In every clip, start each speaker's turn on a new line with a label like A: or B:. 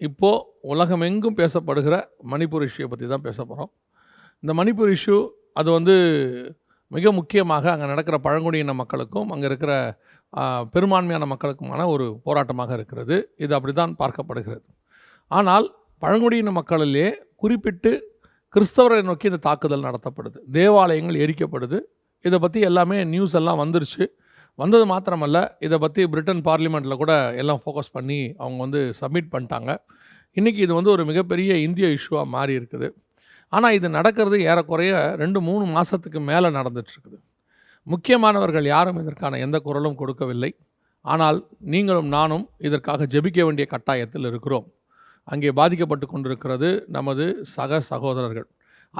A: இப்போது உலகமெங்கும் பேசப்படுகிற மணிப்பூர் இஷ்யூ பற்றி தான் பேச போகிறோம் இந்த மணிப்பூர் இஷ்யூ அது வந்து மிக முக்கியமாக அங்கே நடக்கிற பழங்குடியின மக்களுக்கும் அங்கே இருக்கிற பெரும்பான்மையான மக்களுக்குமான ஒரு போராட்டமாக இருக்கிறது. இது அப்படி தான் பார்க்கப்படுகிறது. ஆனால் பழங்குடியின மக்களிலே குறிப்பிட்டு கிறிஸ்தவரை நோக்கி இந்த தாக்குதல் நடத்தப்படுது. தேவாலயங்கள் எரிக்கப்படுது. இதை பற்றி எல்லாமே நியூஸ் எல்லாம் வந்துருச்சு. வந்தது மாத்திரமல்ல இதை பற்றி பிரிட்டன் பார்லிமெண்ட்டில் கூட எல்லாம் ஃபோக்கஸ் பண்ணி அவங்க வந்து சப்மிட் பண்ணிட்டாங்க. இன்றைக்கி இது வந்து ஒரு மிகப்பெரிய இந்திய இஷ்யூவாக மாறி இருக்குது. ஆனால் இது நடக்கிறது ஏறக்குறைய ரெண்டு மூணு மாதத்துக்கு மேலே நடந்துட்டுருக்குது. முக்கியமானவர்கள் யாரும் இதற்கான எந்த குரலும் கொடுக்கவில்லை. ஆனால் நீங்களும் நானும் இதற்காக ஜெபிக்க வேண்டிய கட்டாயத்தில் இருக்கிறோம். அங்கே பாதிக்கப்பட்டு கொண்டிருக்கிறது நமது சக சகோதரர்கள்.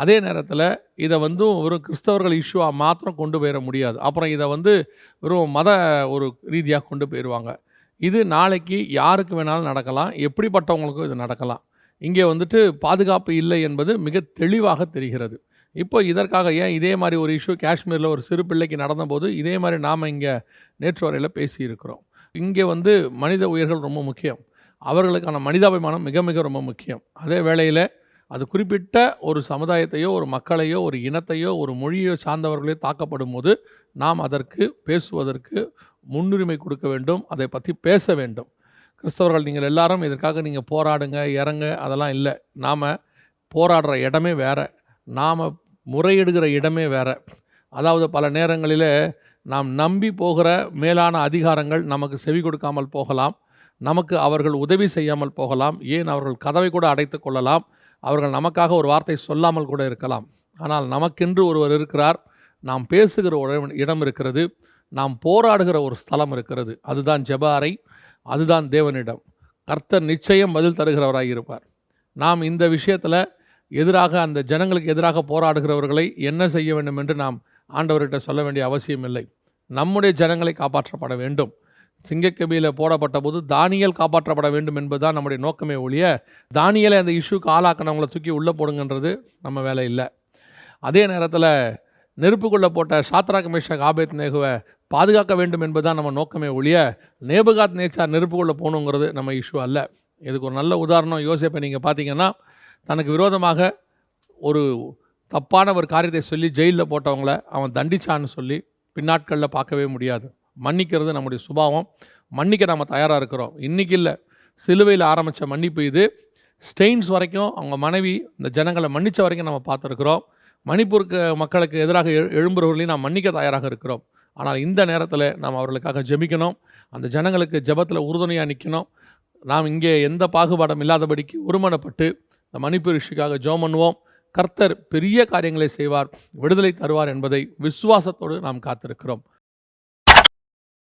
A: அதே நேரத்தில் இதை வந்து ஒரு கிறிஸ்தவர்கள் இஷ்யூவாக மாத்திரம் கொண்டு போயிட முடியாது. அப்புறம் இதை வந்து வெறும் மத ஒரு ரீதியாக கொண்டு போயிடுவாங்க இது நாளைக்கு யாருக்கு வேணாலும் நடக்கலாம். எப்படிப்பட்டவங்களுக்கும் இது நடக்கலாம். இங்கே வந்துட்டு பாதுகாப்பு இல்லை என்பது மிக தெளிவாக தெரிகிறது. இப்போ இதற்காக ஏன் இதே மாதிரி ஒரு இஷ்யூ காஷ்மீரில் ஒரு சிறு பிள்ளைக்கு நடந்தபோது இதே மாதிரி நாம் இங்கே நேற்று வரையில் பேசியிருக்கிறோம். இங்கே வந்து மனித உயிர்கள் ரொம்ப முக்கியம். அவர்களுக்கான மனிதாபிமானம் மிக மிக ரொம்ப முக்கியம். அதே வேளையில் அது குறிப்பிட்ட ஒரு சமுதாயத்தையோ ஒரு மக்களையோ ஒரு இனத்தையோ ஒரு மொழியோ சார்ந்தவர்களையோ தாக்கப்படும் போது நாம் அதற்கு பேசுவதற்கு முன்னுரிமை கொடுக்க வேண்டும் அதை பற்றி பேச வேண்டும். கிறிஸ்தவர்கள் நீங்கள் எல்லாரும் இதற்காக நீங்கள் போராடுங்க இறங்க அதெல்லாம் இல்லை. நாம் போராடுற இடமே வேற. நாம் முறையிடுகிற இடமே வேறு. அதாவது பல நேரங்களில் நாம் நம்பி போகிற மேலான அதிகாரங்கள் நமக்கு செவி கொடுக்காமல் போகலாம். நமக்கு அவர்கள் உதவி செய்யாமல் போகலாம். ஏன் அவர்கள் கதவை கூட அடைத்து கொள்ளலாம்? அவர்கள் நமக்காக ஒரு வார்த்தை சொல்லாமல் கூட இருக்கலாம். ஆனால் நமக்கென்று ஒருவர் இருக்கிறார். நாம் பேசுகிற ஒரு இடம் இருக்கிறது. நாம் போராடுகிற ஒரு ஸ்தலம் இருக்கிறது. அதுதான் ஜெப அறை அதுதான் தேவனிடம். கர்த்தர் நிச்சயம் பதில் தருகிறவராக இருப்பார். நாம் இந்த விஷயத்தில் எதிராக அந்த ஜனங்களுக்கு எதிராக போராடுகிறவர்களை என்ன செய்ய வேண்டும் என்று நாம் ஆண்டவர்கிட்ட சொல்ல வேண்டிய அவசியம் இல்லை நம்முடைய ஜனங்களை காப்பாற்றப்பட வேண்டும். சிங்கக்கபியில் போடப்பட்ட போது தானியல் காப்பாற்றப்பட வேண்டும் என்பது தான் நம்முடைய நோக்கமே ஒழிய தானியலை அந்த இஷ்யூக்கு ஆளாக்கினவங்களை தூக்கி உள்ளே போடுங்கன்றது நம்ம வேலை இல்லை. அதே நேரத்தில் நெருப்புக்குள்ளே போட்ட சாத்ரா கமிஷன் ஆபேத் நேகுவை பாதுகாக்க வேண்டும் என்பதுதான் நம்ம நோக்கமே ஒழிய நேபுகாத் நேச்சார் நெருப்புக்குள்ளே போகணுங்கிறது நம்ம இஷ்யூ அல்ல. இதுக்கு ஒரு நல்ல உதாரணம் யோசிப்பை நீங்கள் பார்த்தீங்கன்னா தனக்கு விரோதமாக ஒரு தப்பான ஒரு காரியத்தை சொல்லி ஜெயிலில் போட்டவங்கள அவன் தண்டிச்சான்னு சொல்லி பின்னாட்களில் பார்க்கவே முடியாது. மன்னிக்கிறது நம்முடைய சுபாவம். மன்னிக்க நம்ம தயாராக இருக்கிறோம். இன்றைக்கி இல்லை. சிலுவையில் ஆரம்பித்த மன்னிப்பு இது. ஸ்டெயின்ஸ் வரைக்கும் அவங்க மனைவி இந்த ஜனங்களை மன்னித்த வரைக்கும் நம்ம பார்த்துருக்குறோம். மணிப்பூருக்கு மக்களுக்கு எதிராக எழு எழும்புறவர்களையும் நாம் மன்னிக்க தயாராக இருக்கிறோம். ஆனால் இந்த நேரத்தில் நாம் அவர்களுக்காக ஜெபிக்கணும். அந்த ஜனங்களுக்கு ஜெபத்தில் உறுதுணையாக நிற்கணும் நாம் இங்கே எந்த பாகுபாடும் இல்லாதபடிக்கு ஒருமனப்பட்டு இந்த மணிப்பூர் இஷ்யூக்காக ஜோம் பண்ணுவோம். கர்த்தர் பெரிய காரியங்களை செய்வார். விடுதலை தருவார் என்பதை விசுவாசத்தோடு நாம் காத்திருக்கிறோம்.